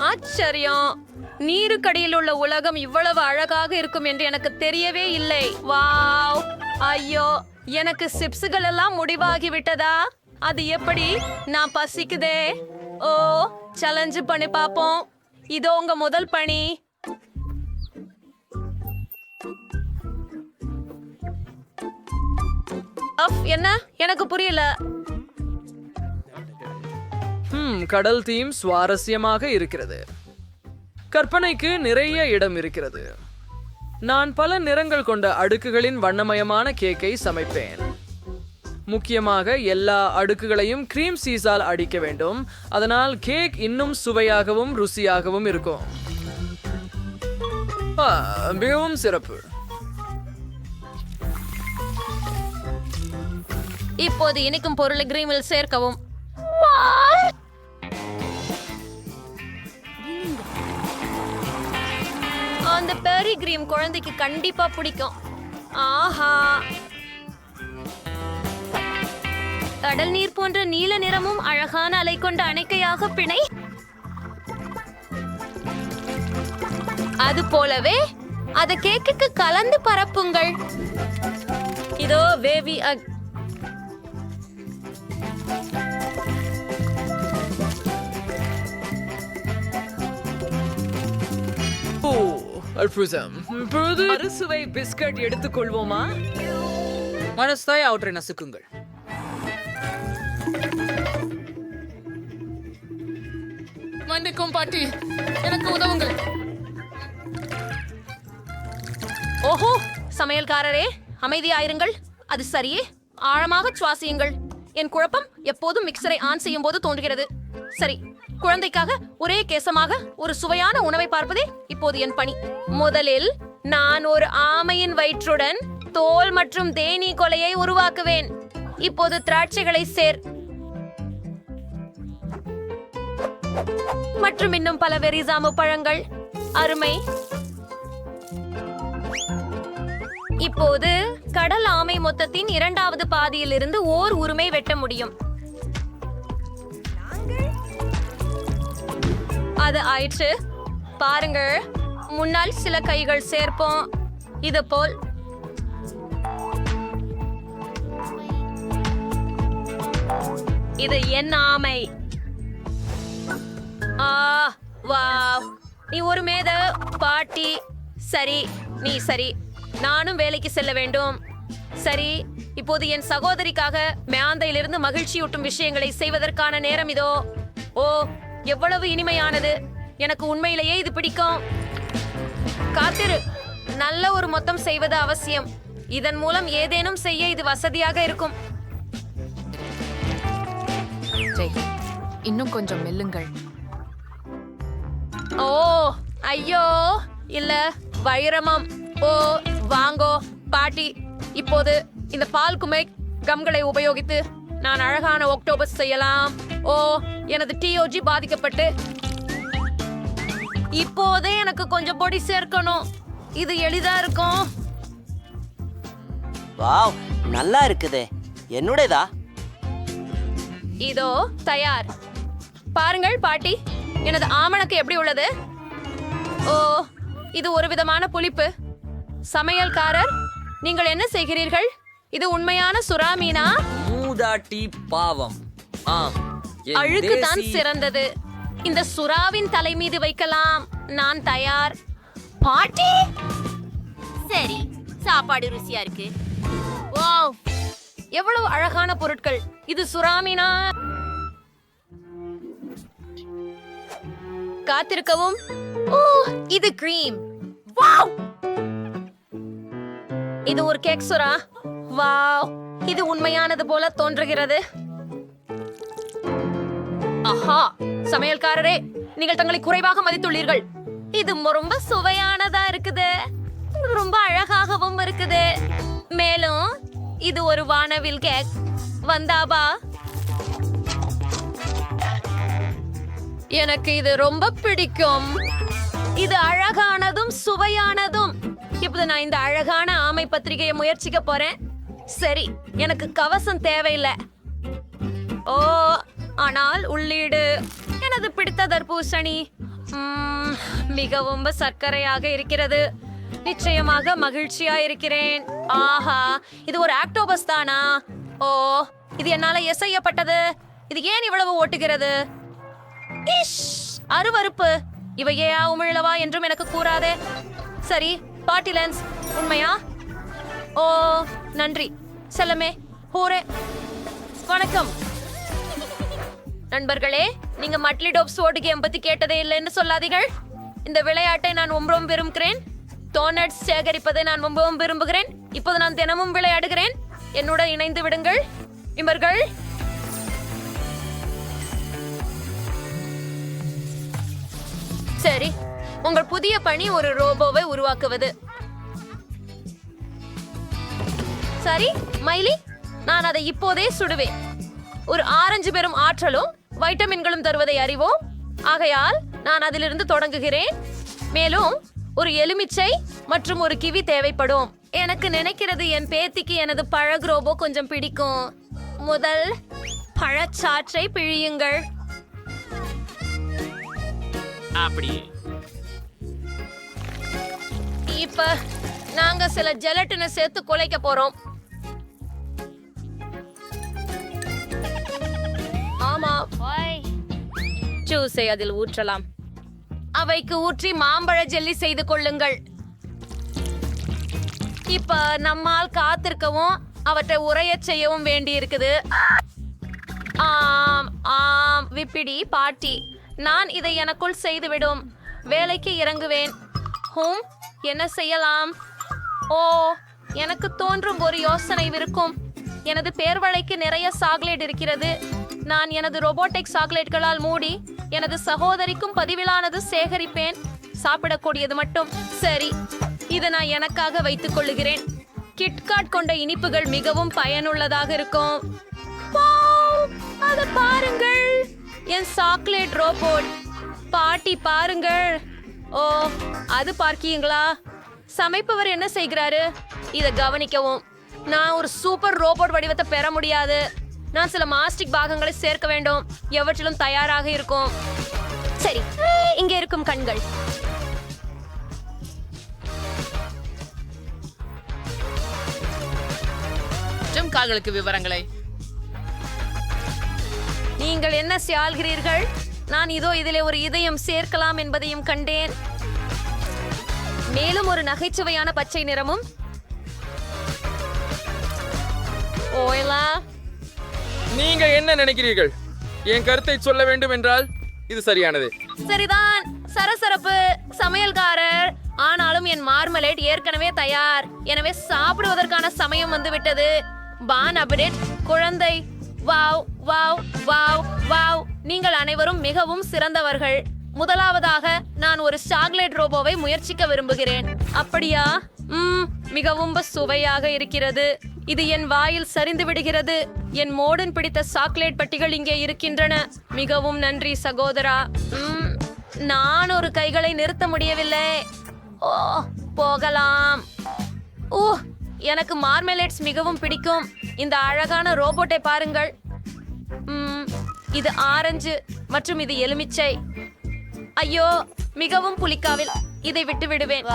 ஆச்சரியம். நீருக்கடியில் உள்ள உலகம் இவ்வளவு அழகாக இருக்கும் என்று எனக்கு தெரியவே இல்லை. வாவ். ஐயோ எனக்கு சிப்ஸுகள் எல்லாம் முடிவாகி விட்டதா? அது எப்படி? நான் பசிக்குதே. ஓ சேலஞ்சு பண்ணி பாப்போம் இதோ உங்க முதல் பணி. அஃப், என்ன? எனக்கு புரியல. ஹம் கடல் தீம் சுவாரஸ்யமாக இருக்கிறது. கற்பனைக்கு நிறைய இடம் இருக்கிறது. நான் பல நிறங்கள் கொண்ட அடுக்குகளின் வண்ணமயமான கேக்கை சமைப்பேன். முக்கியமாக எல்லா அடுக்குகளையும் கிரீம் சீஸால் அடிக்க வேண்டும். அதனால் கேக் இன்னும் சுவையாகவும் ருசியாகவும் இருக்கும். மிகவும் சிறப்பு. இப்போது இனிக்கும் பொருளை கிரீமில் சேர்க்கவும். அந்த பெரி கிரீம் குழந்தைக்கு கண்டிப்பா பிடிக்கும். ஆஹா! கடல் நீர் போன்ற நீல நிறமும் அழகான அலை கொண்ட அணைக்கையாக பிணை. அது போலவே அத கேக்குக்கு கலந்து பரப்புங்கள். இதோ வேவி அக் அற்புதம் இப்பொழுது அறுசுவை பிஸ்கட் எடுத்துக்கொள்வோமா? மனஸ்தாய் அவற்றை நசுக்குங்கள். மன்னிக்கும் பாட்டி எனக்கு உதவுங்கள். ஓஹோ சமையல்காரரே அமைதியாயிருங்கள். அது சரியே. ஆழமாக சுவாசியுங்கள். என் குழப்பம் எப்போதும் மிக்சரை ஆன் செய்யும் போது தோன்றுகிறது. சரி குழந்தைக்காக ஒரே கேசமாக ஒரு சுவையான உணவை பார்ப்பதே இப்போது என் பணி. முதலில் நான் ஒரு ஆமையின் வயிற்றுடன் தோல் மற்றும் தேனீ கொலையை உருவாக்குவேன். இப்போது திராட்சைகளை சேர். மற்றும் இன்னும் பல வெரிசாமு பழங்கள். அருமை. இப்போது கடல் ஆமை மொத்தத்தின் இரண்டாவது பாதியிலிருந்து ஓர் உரிமை வெட்ட முடியும். அது ஆயிற்று. பாருங்கள் முன்னால் சில கைகள் சேர்ப்போம். இது போல். இது என் ஆமை. ஆ வாவ். நீ ஒரு மேத. பாட்டி சரி நீ சரி. நானும் வேலைக்கு செல்ல வேண்டும். சரி இப்போது என் சகோதரிக்காக மேந்தையிலிருந்து மகிழ்ச்சியூட்டும் விஷயங்களை செய்வதற்கான நேரம் இதோ. ஓ எவ்வளவு இனிமையானது. எனக்கு உண்மையிலேயே இது பிடிக்கும். காத்திரு. நல்ல ஒரு மொத்தம் செய்வது அவசியம். இதன் மூலம் ஏதேனும் செய்ய இது வசதியாக இருக்கும். இன்னும் கொஞ்சம் மெல்லுங்கள். ஓ ஐயோ. இல்ல வைரமம். ஓ வாங்கோ பாட்டி. இப்போது இந்த பால் குமை கம்களை உபயோகித்து நான் அழகான ஒக்டோபஸ் செய்யலாம். ஓ எனது டிஓஜி பாதிக்கப்பட்டு. இப்போதே எனக்கு கொஞ்சம் பொடி சேர்க்கணும். இது எளிதா இருக்கும். வாவ் நல்லா இருக்குதே. என்னுடையதா? இதோ தயார். பாருங்கள் பாட்டி. எனது ஆமணக்கு எப்படி உள்ளது? ஓ இது ஒரு விதமான புளிப்பு. சமையல்காரர் நீங்கள் என்ன செய்கிறீர்கள்? இது உண்மையான சுறா மீனா? மூதாட்டி பாவம். என் அழுக்கு தான் சிறந்தது. இந்த சுறாவின் தலை மீது வைக்கலாம். நான் தயார். பாட்டி? சரி சாப்பாடு ருசியா இருக்கு. வாவ் எவ்வளவு அழகான பொருட்கள். இது சுறாமீனா? காத்திருக்கவும். ஓ இது கிரீம் வாவ்! இது ஒரு கேக் சுறா. வாவ் இது உண்மையானது போல தோன்றுகிறது. ஆஹா சமையல்காரரே நீங்கள் தங்களை குறைவாக மதித்துள்ளீர்கள். இது ரொம்ப சுவையானதா இருக்குது. ரொம்ப அழகாகவும் இருக்குது. மேலும் இது ஒரு வானவில் கேக். வந்தாபா எனக்கு இது ரொம்ப பிடிக்கும். இது அழகானதும் சுவையானதும். இப்போது நான் இந்த அழகான ஆமை பத்திரிகையை முயற்சிக்க போறேன். சரி எனக்கு கவசம் தேவையில்லை. ஆனால் உள்ளீடு. எனது பிடித்த தர்பூசணி மிகவும் சர்க்கரையாக இருக்கிறது. நிச்சயமாக மகிழ்ச்சியா இருக்கிறேன் ஆஹா இது ஒரு ஆக்டோபஸ் தானா? ஓ இது என்னால எசையப்பட்டது இது ஏன் இவ்வளவு ஓட்டுகிறது? அருவறுப்பு அருவருப்பு. இவையா உமிழவா என்றும் எனக்கு கூறாதே. சரி பாட்டி லென்ஸ் உண்மையா? ஓ நன்றி. செல்லமே ஹூரே வணக்கம். நண்பர்களே நீங்க மட்லி ஸ்வோர்டு கேம் பத்தி கேட்டதே இல்லைன்னு சொல்லாதீர்கள். இந்த விளையாட்டை நான் ரொம்பவும் விரும்புகிறேன். டோனட்ஸ் சேகரிப்பதை நான் ரொம்பவும் விரும்புகிறேன். இப்போது நான் தினமும் விளையாடுகிறேன். என்னுடன் இணைந்து விடுங்கள். இவர்கள் சரி உங்கள் புதிய பணி ஒரு ரோபோவை உருவாக்குவது. சரி மைலி நான் அதை இப்போதே சுடுவேன். ஒரு ஆரஞ்சு பெறும் ஆற்றலும் வைட்டமின்களும் தருவதை அறிவோம். ஆகையால் நான் அதிலிருந்து தொடங்குகிறேன். மேலும் ஒரு எலுமிச்சை மற்றும் ஒரு கிவி தேவைப்படும். எனக்கு நினைக்கிறது என் பேத்திக்கு எனது பழகு ரோபோ கொஞ்சம் பிடிக்கும். முதல் பழச்சாற்றை பிழியுங்கள். அப்படி இப்ப நாங்க சில ஜெலட்டினை சேர்த்து குலைக்க போறோம். ஆமா. ஜூஸை அதில் ஊற்றலாம். அவைக்கு ஊற்றி மாம்பழ ஜெல்லி செய்து கொள்ளுங்கள். இப்ப நம்மால் காத்திருக்கவும் அவற்றை உரைய செய்யவும் வேண்டி இருக்குது ஆம் ஆம் விப்பிடி பாட்டி நான் இதை எனக்குள் செய்துவிடும். வேலைக்கு இறங்குவேன். ஹோம் என்ன செய்யலாம்? ஓ எனக்கு தோன்றும் ஒரு யோசனை இருக்கும். எனது பேர்வழைக்கு நிறைய சாக்லேட் இருக்கிறது. நான் எனது ரோபோட்டிக் சாக்லேட்களால் மூடி எனது சகோதரிக்கும் பதிவிலானது சேகரிப்பேன். சாப்பிடக்கூடியது மட்டும். சரி இதை நான் எனக்காக வைத்துக் கொள்ளுகிறேன். கிட்காட் கொண்ட இனிப்புகள் மிகவும் பயனுள்ளதாக இருக்கும். அதை பாருங்கள். என் சாக்லேட் ரோபோட் பாட்டி பாருங்கள். ஓ அது பார்க்கீங்களா? சமைப்பவர் என்ன செய்கிறாரு? இதை கவனிக்கவும். நான் ஒரு சூப்பர் ரோபோட் வடிவத்தை பெற முடியாது. நான் சில மாஸ்டிக் பாகங்களை சேர்க்க வேண்டும். எவற்றிலும் தயாராக இருக்கும். சரி இங்கே இருக்கும் கண்கள். மற்றும் கால்களுக்கு விவரங்களை. நீங்கள் என்ன செய்கிறீர்கள் நான் இதோ இதிலே ஒரு இதயம் சேர்க்கலாம் என்பதையும் கண்டேன். மேலும் ஒரு நகைச்சுவையான பச்சை நிறமும். ஓயலா நீங்க என்ன நினைக்கிறீர்கள்? என் கருத்தை சொல்ல வேண்டும் என்றால் இது சரியானது. சரிதான். சரசரப்பு சமையல்காரர். ஆனாலும் என் மார்மலேட் ஏற்கனவே தயார். எனவே சாப்பிடுவதற்கான சமயம் வந்துவிட்டது. பான் அபிடேட் குழந்தை. Wow wow wow wow. நீங்கள் அனைவரும் மிகவும் சிறந்தவர்கள். முதலாவதாக நான் ஒரு சாக்லேட் ரோபோவை முயற்சிக்க விரும்புகிறேன். அப்படியா? ம் மிகவும் சுவையாக இருக்கிறது. இது என் வாயில் சரிந்து விடுகிறது. என் மோடன் பிடித்த சாக்லேட் பட்டிகள் இங்கே இருக்கின்றன. மிகவும் நன்றி சகோதரா. ம், நான் ஒரு கைகளை நிறுத்த முடியவில்லை. ஓ போகலாம். ஓ எனக்கு மார்மலேட்ஸ் மிகவும் பிடிக்கும். இந்த அழகான ரோபோட்டை பாருங்கள். ம், இது ஆரஞ்சு மற்றும் இது எலுமிச்சை. ஐயோ மிகவும் புளிக்காவில். இதை விட்டு விடுவேன்.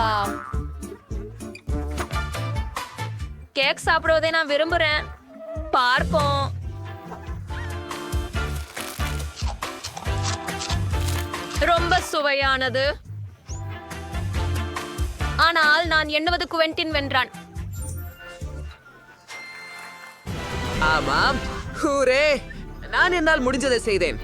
கேக் சாப்பிடுவதை நான் விரும்புறேன். பார்ப்போம். ரொம்ப சுவையானது. ஆனால் நான் எண்ணுவது குவெண்டின் வென்றான். ஆமாம். ஹூரே நான் என்னால் முடிஞ்சதை செய்தேன்.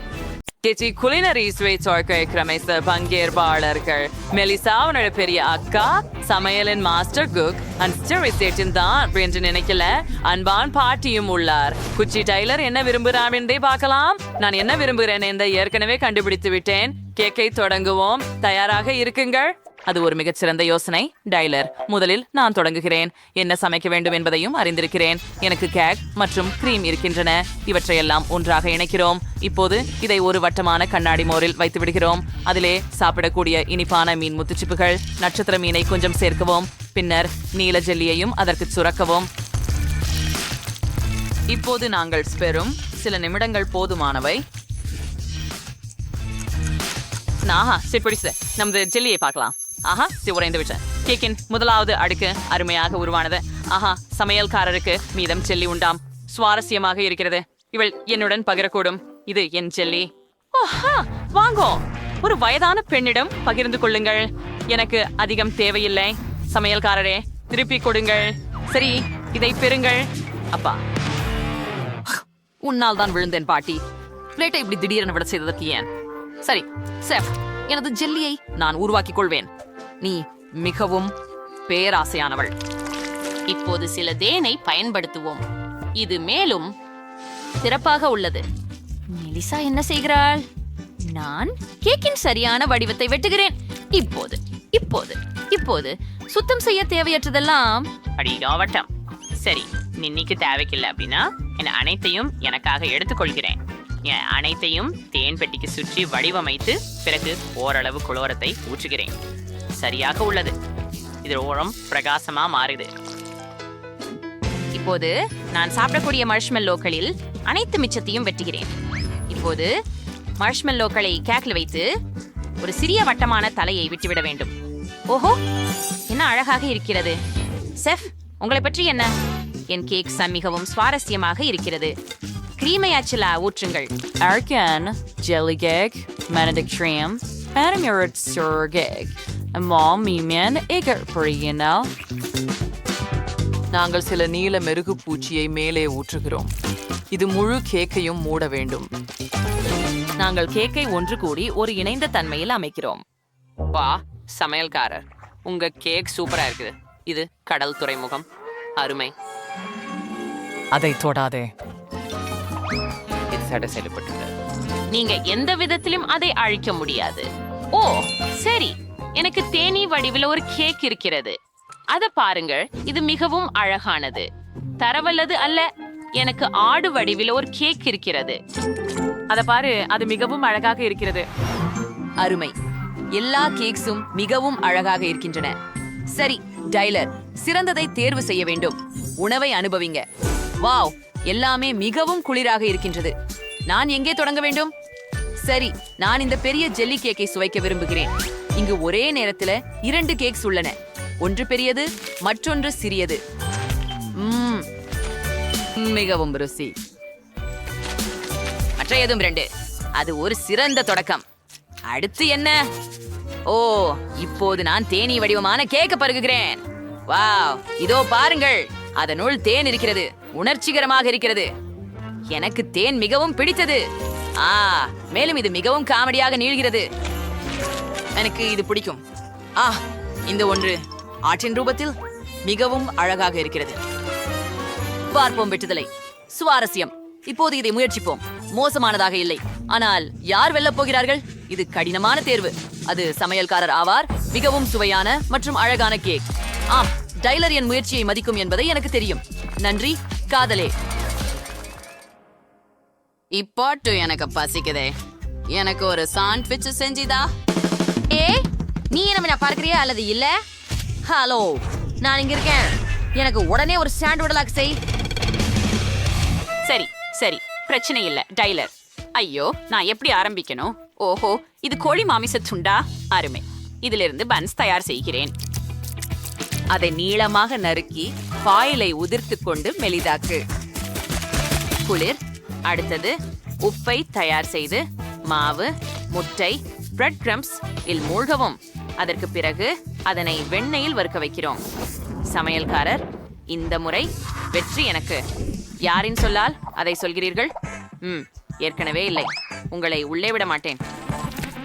கெச்சி குலினரி சுவைச்சோர்க்கை கிரமைச பங்கேற்பாளர்கள் மெலிசாவனோட பெரிய அக்கா சமையலின் மாஸ்டர் குக் அண்ட் ஸ்டெரிசேட்டின் தான் என்று நினைக்கல அன்பான் பாட்டியும் உள்ளார் குச்சி டைலர் என்ன விரும்புகிறான் என்றே பார்க்கலாம் நான் என்ன விரும்புகிறேன் என்று ஏற்கனவே கண்டுபிடித்து விட்டேன் கேக்கை தொடங்குவோம் தயாராக இருக்குங்கள் அது ஒரு மிகச்சிறந்த யோசனை. டைலர் முதலில் நான் தொடங்குகிறேன். என்ன சமைக்க வேண்டும் என்பதையும் அறிந்திருக்கிறேன். எனக்கு கேக் மற்றும் கிரீம் இருக்கின்றன. இவற்றையெல்லாம் ஒன்றாக இணைக்கிறோம். இப்போது இதை ஒரு வட்டமான கண்ணாடி மோரில் வைத்து விடுகிறோம். அதிலே சாப்பிடக்கூடிய இனிப்பான மீன் முத்துச்சிப்புகள் நட்சத்திர மீனை கொஞ்சம் சேர்க்கவும் பின்னர் நீல ஜெல்லியையும் அதற்கு சுரக்கவும். இப்போது நாங்கள் பெறும் சில நிமிடங்கள் போதுமானவை. நாஹா சரி பிடிச்சது நமது ஜெல்லியை பார்க்கலாம். ஆஹா சி உறைந்து விட்டேன். கேக்கின் முதலாவது அடுக்கு அருமையாக உருவானது. ஆஹா சமையல்காரருக்கு மீதம் ஜெல்லி உண்டாம். சுவாரஸ்யமாக இருக்கிறது. இவள் என்னுடன் பகிரக்கூடும். இது என் ஜெல்லி. வாங்கோ. ஒரு வயதான பெண்ணிடம் பகிர்ந்து கொள்ளுங்கள். எனக்கு அதிகம் தேவையில்லை. சமையல்காரரே திருப்பி கொடுங்கள். சரி இதை பெறுங்கள். அப்பா. உன்னால் தான் விழுந்தேன் பாட்டி. பிளேட்டை இப்படி திடீரென விட செய்ததற்கு ஏன்? சரி செஃப். எனது ஜெல்லியை நான் உருவாக்கிக் கொள்வேன். நீ மிகவும் பேராசையானவள். இப்போது சில தேனை பயன்படுத்துவோம். இது மேலும் சிறப்பாக உள்ளது. மெலிசா என்ன செய்கிறாள்? நான் கேக்கின் சரியான வடிவத்தை வெட்டுகிறேன். இப்போது இப்போது இப்போது சுத்தம் செய்ய தேவையற்றதெல்லாம் அடியாவட்டம் சரி இன்னைக்கு தேவைக்கில்லை அப்படின்னா என் அனைத்தையும் எனக்காக எடுத்துக்கொள்கிறேன். என் அனைத்தையும் தேன் பெட்டிக்கு சுற்றி வடிவமைத்து பிறகு ஓரளவு குளோரத்தை ஊற்றுகிறேன். சரியாக உள்ளது. இது ஓரம் பிரகாசமா மாறுது. இப்போது நான் சாப்பிடக்கூடிய மர்ஷ்மெல்லோக்களில் அனைத்து மிச்சத்தையும் வெட்டுகிறேன். இப்போது மர்ஷ்மெல்லோக்களை கேக்கில் வைத்து ஒரு சிறிய வட்டமான தலையை விட்டுவிட வேண்டும். ஓஹோ என்ன அழகாக இருக்கிறது. செஃப் உங்களை பற்றி என்ன? என் கேக் மிகவும் சுவாரஸ்யமாக இருக்கிறது. கிரீமை அச்சிலா ஊற்றுங்கள். Argan, jelly cake Benedict dream and Murat Sur gag. Mom, Mimian, Eger, Perino. நாங்கள் சில நீல மெருகு பூச்சியை மேலே ஊற்றுகிறோம். இது முழு கேக்கையும் மூட வேண்டும். நாங்கள் கேக்கை ஒன்று கூடி ஒரு இணைந்த தன்மையில் அமைக்கிறோம். வா சமையல்காரர். உங்க கேக் சூப்பரா இருக்குது. இது கடல் துறைமுகம். அருமை. அதை தொடாதே. இது சடை செயல்பட்டுள்ளது நீங்க எந்த விதத்திலும் அதை அழிக்க முடியாது. ஓ சரி. எனக்கு தேனீ வடிவில் ஒரு கேக் இருக்கிறது. அத பாருங்கள் இது மிகவும் அழகானது. தரவல்லது அல்ல எனக்கு ஆடு வடிவில் ஒரு கேக் இருக்கிறது. அத பாரு அது மிகவும் அழகாக இருக்கிறது. அருமை. எல்லா கேக்ஸும் மிகவும் அழகாக இருக்கின்றன. சரி டைலர் சிறந்ததை தேர்வு செய்ய வேண்டும். உணவை அனுபவிங்க. வாவ் எல்லாமே மிகவும் குளிராக இருக்கின்றது. நான் எங்கே தொடங்க வேண்டும்? சரி நான் இந்த பெரிய ஜெல்லி கேக்கை சுவைக்க விரும்புகிறேன். இங்கு ஒரே நேரத்துல இரண்டு கேக்ஸ் உள்ளன. ஒன்று பெரியது மற்றொன்று சிறியது. மிகவும் ருசி. மற்ற எதுவும் ரெண்டு. அது ஒரு சிறந்த தொடக்கம். அடுத்து என்ன? ஓ இப்போது நான் தேனீ வடிவமான கேக்க பருகுகிறேன். வாவ் இதோ பாருங்கள். அதனுள் தேன் இருக்கிறது உணர்ச்சிகரமாக இருக்கிறது. எனக்கு தேன் மிகவும் பிடித்தது. ஆ மேலும் இது மிகவும் காமெடியாக நீள்கிறது. எனக்கு இது பிடிக்கும். ஆ இந்த ஒன்று ஆற்றின் ரூபத்தில் மிகவும் அழகாக இருக்கிறது. பார்ப்போம் வெட்டுதலை. சுவாரஸ்யம். இப்போது இதை முயற்சிப்போம். மோசமானதாக இல்லை. ஆனால் யார் வெல்லப் போகிறார்கள்? இது கடினமான தேர்வு. அது சமையல்காரர் ஆவார் மிகவும் சுவையான மற்றும் அழகான கேக். ஆம் டைலர் என் முயற்சியை மதிக்கும் என்பதை எனக்கு தெரியும். நன்றி காதலே. இப்பாட்டு எனக்கு பசிக்குதே. எனக்கு ஒரு சாண்ட்விச் செஞ்சுதா? ஏ நீ என்ன பார்க்கறியா அல்லது இல்ல? ஹலோ நான் இங்க இருக்கேன். எனக்கு உடனே ஒரு ஸ்டாண்ட் விடலாக் செய். சரி சரி பிரச்சனை இல்ல டைலர். ஐயோ நான் எப்படி ஆரம்பிக்கணும்? ஓஹோ இது கோழி மாமிச துண்டா? அருமை. இதிலிருந்து பன்ஸ் தயார் செய்கிறேன். அதை நீளமாக நறுக்கி பாயிலை உதிர்த்து கொண்டு மெலிதாக்கு. குளிர். அடுத்தது உப்பை தயார் செய்து மாவு முட்டை பிரெட் கிரம்ஸ் இல் மூழ்கவும். அதற்கு பிறகு அதனை வெண்ணெயில் வறுக்க வைக்கிறோம். சமையல்காரர் இந்த முறை வெற்றி எனக்கு. யாரின் சொல்லால் அதை சொல்கிறீர்கள்? ம் ஏற்கனவே இல்லை. உங்களை உள்ளே விட மாட்டேன்.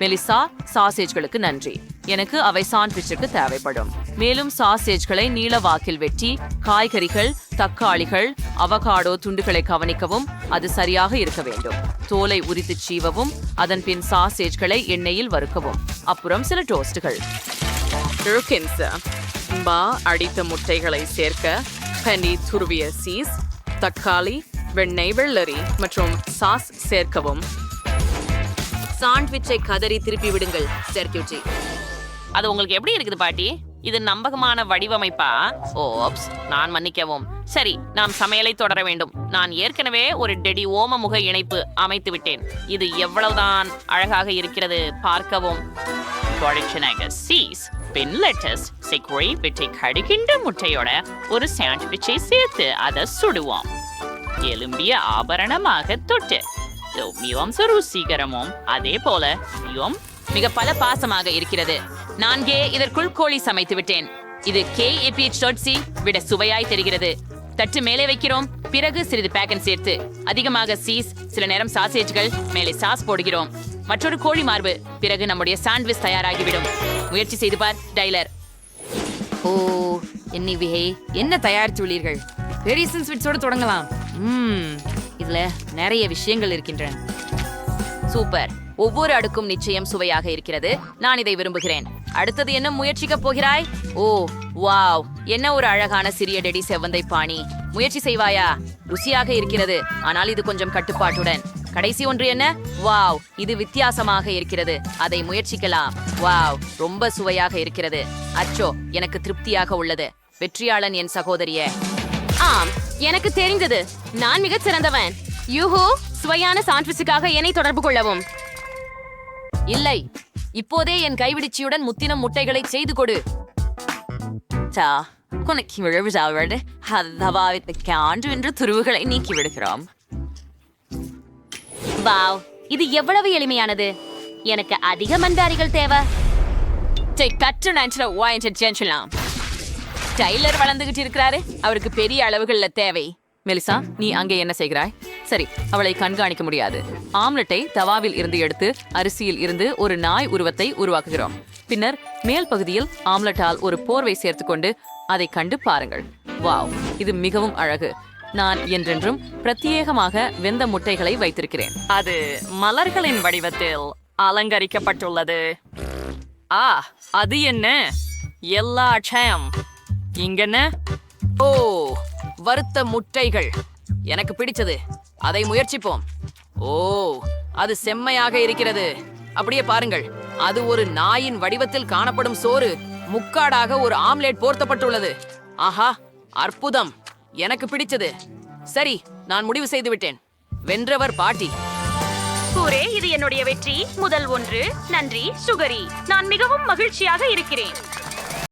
மெலிசா சாசேஜ்களுக்கு நன்றி. எனக்கு அவை சாண்ட்விச்சுக்கு தேவைப்படும். மேலும் சாசேஜ்களை நீள வாக்கில் வெட்டி காய்கறிகள் தக்காளிகள் அவகாடோ துண்டுகளை கவனிக்கவும் அது சரியாக இருக்க வேண்டும். தோலை உரித்து சீவவும் அதன் பின் சாசேஜ்களை எண்ணெயில் வறுக்கவும். அப்புறம் சில டோஸ்டுகள். பா அடித்த முட்டைகளை சேர்க்க பனி துருவிய சீஸ் தக்காளி வெண்ணெய் வெள்ளரி மற்றும் சாஸ் சேர்க்கவும். சாண்ட்விச்சை கதறி திருப்பி விடுங்கள் செர்க்யூச்சி அது உங்களுக்கு எப்படி இருக்குது பாட்டி? இது நம்பகமான வடிவமைப்பா? ஓப்ஸ் நான் மன்னிக்கவும். சரி நாம் சமையலை தொடர வேண்டும். நான் ஏற்கனவே ஒரு டெடி ஓம முக இணைப்பு அமைத்து விட்டேன். இது எவ்வளவுதான் அழகாக இருக்கிறது பார்க்கவும். குழைச்சனாக சீஸ் பின் லெட்டஸ் சிக்ரி விட்டை கடுகின்ற முட்டையோட ஒரு சாண்ட்விச்சை சேர்த்து அதை சுடுவோம். எலும்பிய ஆபரணமாக தொட்டு மிகவும் ருசிகரமும் அதே போல மிகவும் மிக பல பாசமாக இருக்கிறது. நான்கே இதற்குள் கோழி சமைத்து விட்டேன். இது கே ஏபிஎச் டோட்சி விட சுவையாய் தெரிகிறது. தட்டு மேலே வைக்கிறோம் பிறகு சிறிது பேக்கன் சேர்த்து அதிகமாக சீஸ் சில நேரம் சாசேஜ்கள் மேலே சாஸ் போடுகிறோம். மற்றொரு கோழி மார்பு பிறகு நம்முடைய சாண்ட்விச் தயாராகிவிடும். முயற்சி செய்து பார் டைலர். ஓ என்னிவிஹே என்ன தயாரித்துள்ளீர்கள் பெரிசன் ஸ்வீட்ஸோட தொடங்கலாம். ம். இதுல நிறைய விஷயங்கள் இருக்கின்றன. சூப்பர். ஒவ்வொரு அடுக்கும் நிச்சயம் சுவையாக இருக்கிறது. நான் இதை விரும்புகிறேன். அடுத்தது என்ன முயற்சிக்க போகிறாய்? Oh wow. என்ன ஒரு அழகான சிறிய டெடி செவ்வந்தை பாணி. முயற்சி செய்வாயா? ருசியாக இருக்கிறது. ஆனால் இது கொஞ்சம் கட்டுப்பாட்டுடன். கடைசி ஒன்று என்ன? வாவ். இது வித்தியாசமாக இருக்கிறது. அதை முயற்சிக்கலாம். வாவ். ரொம்ப சுவையாக இருக்கிறது. அச்சோ எனக்கு திருப்தியாக உள்ளது. வெற்றியாளன் என் சகோதரிய. ஆம். எனக்கு தெரிந்தது. நான் மிகச் சிறந்தவன். யூஹோ சுவையான சாண்ட்விச்சுக்காக என்னை தொடர்பு கொள்ளவும். இல்லை இப்போதே என் கைவிடிச்சியுடன் முத்தினம் முட்டைகளை செய்து கொடு. சா உனக்கு விழுவிழாவோடு அதவாவித்துக்காண்டு என்று துருவுகளை நீக்கி விடுகிறோம் வாவ் இது எவ்வளவு எளிமையானது. எனக்கு அதிக மந்தாரிகள் தேவை. கற்று நன்ற வாயின்ற ஜென்சலாம் டைலர் வளர்ந்துகிட்டு இருக்கிறாரு. அவருக்கு பெரிய அளவுகள்ல தேவை. மெலிசா நீ அங்கே என்ன செய்கிறாய்? சரி அவளை கண்காணிக்க முடியாது. ஆம்லெட்டை தவாவில் இருந்து எடுத்து அரிசியில் இருந்து ஒரு நாய் உருவத்தை உருவாக்குகிறோம். பின்னர் மேல் பகுதியில் ஆம்லெட்டால் ஒரு போர்வை சேர்த்துக்கொண்டு அதை கண்டு பாருங்கள். வாவ் இது மிகவும் அழகு. நான் என்றென்றும் பிரத்யேகமாக வெந்த முட்டைகளை வைத்திருக்கிறேன். அது மலர்களின் வடிவத்தில் அலங்கரிக்கப்பட்டுள்ளது. ஆ அது என்ன? எல்லா அட்சயம் இங்கென்ன? ஓ வறுத்த முட்டைகள். எனக்கு பிடிச்சது. அதை முயற்சிப்போம். ஓ அது செம்மையாக இருக்கிறது. அப்படியே பாருங்கள். அது ஒரு நாயின் வடிவத்தில் காணப்படும் சோறு. முக்காடாக ஒரு ஆம்லெட் போர்த்தப்பட்டுள்ளது. ஆஹா அற்புதம். எனக்கு பிடிச்சது. சரி நான் முடிவு செய்து விட்டேன். வென்றவர் பாட்டி. கூரே இது என்னுடைய வெற்றி. முதல் ஒன்று. நன்றி சுகரி. நான் மிகவும் மகிழ்ச்சியாக இருக்கிறேன்.